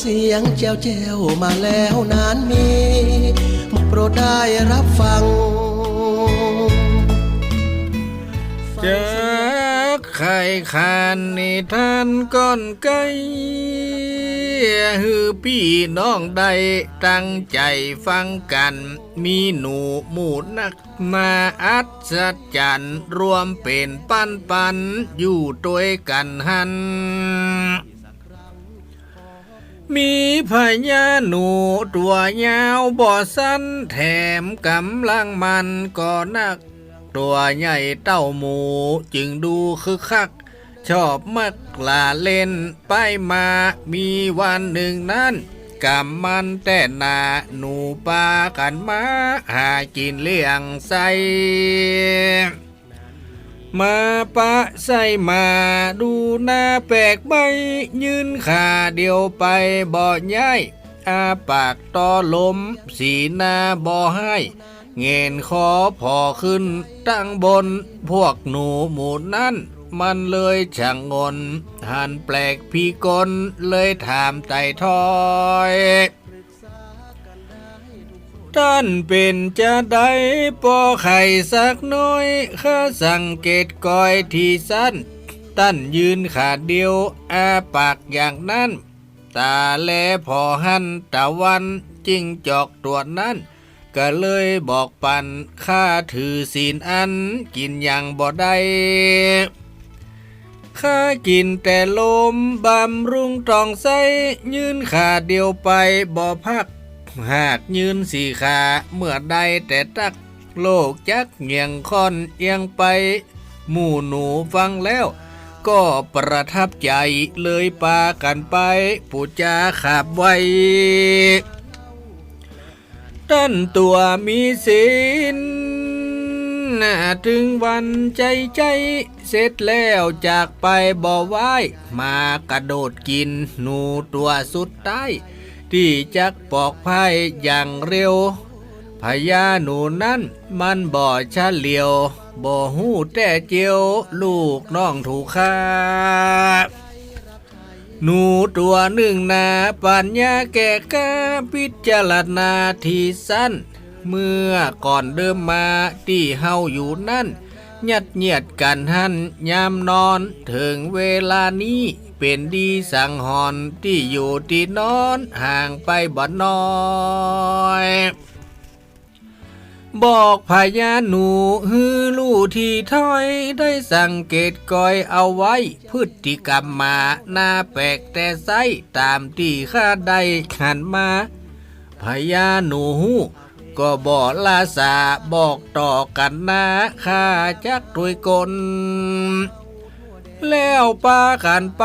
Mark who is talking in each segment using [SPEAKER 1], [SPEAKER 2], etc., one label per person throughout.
[SPEAKER 1] เสียงแจวแจวมาแล้วนานมีโปรดได้รับฟัง
[SPEAKER 2] จากไข่ขานนิทานก้อนไก่ฮือพี่น้องใดตั้งใจฟังกัน มีหนูหมูนักมาอัศจรรย์รวมเป็นปันปันอยู่ด้วยกันหัน มีพญาหนูตัวยาวบ่อสั้นแถมกำลังมันก็นัก ตัวใหญ่เต้าหมู จึงดูคึกคัก ชอบมักลาเล่นไปมามีวันหนึ่งนั้นกำมันแต่นาหนูปากันมาหากินเลี้ยงใส มาปะใส่มาดูหน้าแปลกใบยืนขาเดียวไปบ่ย้ายอาปากต่อลม สีหน้าบ่ให้เงินคอพอขึ้นตั้งบน พวกหนูหมูนั้นมันเลยช่างงนหันแปลกพี่กลเลยถามไต่ทอย ท่านเป็นจะได้ปอไข่สักน้อยข้าสังเกตก้อยที่สั้นตั้นยืนขาเดียวอาปากอย่างนั้น ตาแลพอหันตะวันจิ้งจอกตัวนั้น ก็เลยบอกปันข้าถือศีลอันกินอย่างบ่ได้ข้ากินแต่ลมบำรุงตรองไส้ยืนขาเดียวไปบ่พัก หากยืนสี่ขาเมื่อใดแต่ตักโลกจักเงียงค่อนเอียงไปหมู่หนูฟังแล้ว ก็ประทับใจเลยปากันไปปูจาขาบไว้ท่านตัวมีศีลถึงวันใจใจ เสร็จแล้วจากไปบ่ไว้มากระโดดกินหนูตัวสุดท้ ที่จักปอกภัยอย่างเร็วพญาหนูนั้นมันบ่อชะเหลียว บ่หู้แต่เจียว ลูกน้องถูกฆ่าหนูตัวหนึ่งนาปัญญาแก่กาพิจารณาทีสั้น เมื่อก่อนเดิมมาที่เฮาอยู่นั่น ยัดเยียดกันหันยามนอนถึงเวลานี้ เป็นดีสังหอนที่อยู่ที่นอนห่างไปบ่น้อยบอกพญาหนูฮือลู่ที่ถอยได้สังเกตกอยเอาไว้ พฤติกรรมมาหน้าแปลกแต่ไซตามที่ข้าได้ขันมาพญาหนูฮู้ก็บอกลาสาบอกต่อกันนะข้าจักตุยกล แล้วปากันไป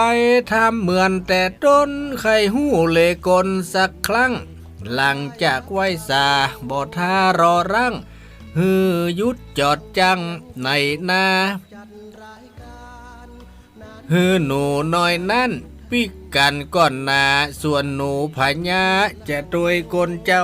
[SPEAKER 2] ทำเหมือนแต่ต้นไข่หู้เลกลสักครั้ง หลังจากไหวสาบอท่ารอรังฮือยุดจอดจังในนาฮือหนูน้อยนั่นปิกกันก่อนนาส่วนหนูพญาจะตวยกลเจ้า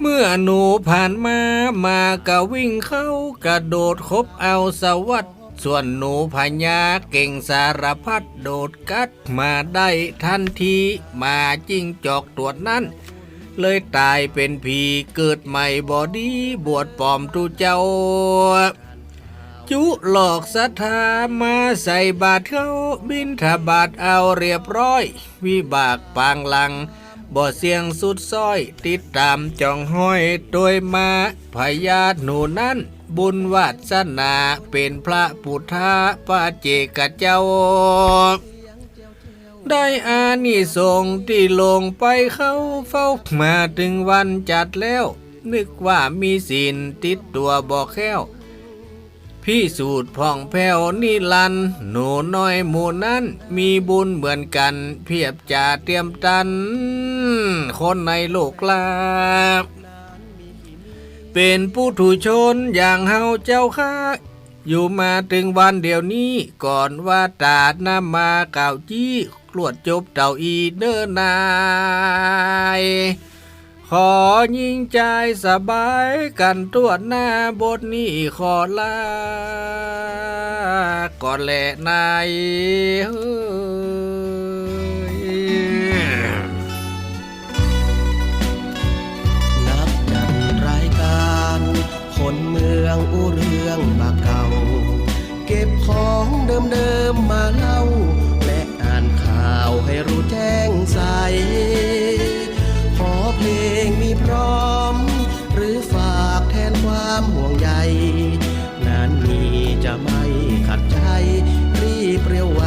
[SPEAKER 2] เมื่อหนูผ่านมา มาก็วิ่งเข้ากระโดดคบเอาสวัสดส่วนหนูพญาเก่งสารพัดโดดกัดมาได้ทันทีมาจิ้งจอกตัวนั้น เลยตายเป็นผีเกิดใหม่บอดีบวชปลอมตูเจ้า จุหลอกศรัทธามาใส่บาทเขาบินทบาทเอาเรียบร้อย วิบากปางลัง บ่เสียงสุดซ้อย ติดตามจองห้อยโดยมาพยาหนูนั้น บุญวาสนาเป็นพระพุทธาปาเจกเจ้า ได้อานิสงส์ที่ลงไปเข้าเฝ้ามาถึงวันจัดแล้ว นึกว่ามีศีลติดตัวบอกแค้ว พี่สูตรพ่องแผ้วนิลัน หนูน้อยหมู่นั้น มีบุญเหมือนกัน เพียบจะเตรียมตัน คนในโลกลาบเป็นผู้ถูชนอย่างเฮาเจ้าค่ะอยู่มาถึงวันเดียวนี้ ก่อนว่าตาดน้ำมาเก่าวจี้กลวดจบเต่าอีเดอร์นาย ขอยิ่งใจสบายกันตรวจหน้าบทนี้ขอลา ก่อนแหละนาย
[SPEAKER 1] นับจากรายการ คน
[SPEAKER 2] เมือ
[SPEAKER 1] งอู้เรื่องมาเก่า เก็บของเดิมเดิม จะไม่ขัดใจรีบเร็วไว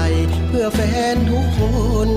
[SPEAKER 1] เพื่อแฟนทุกคน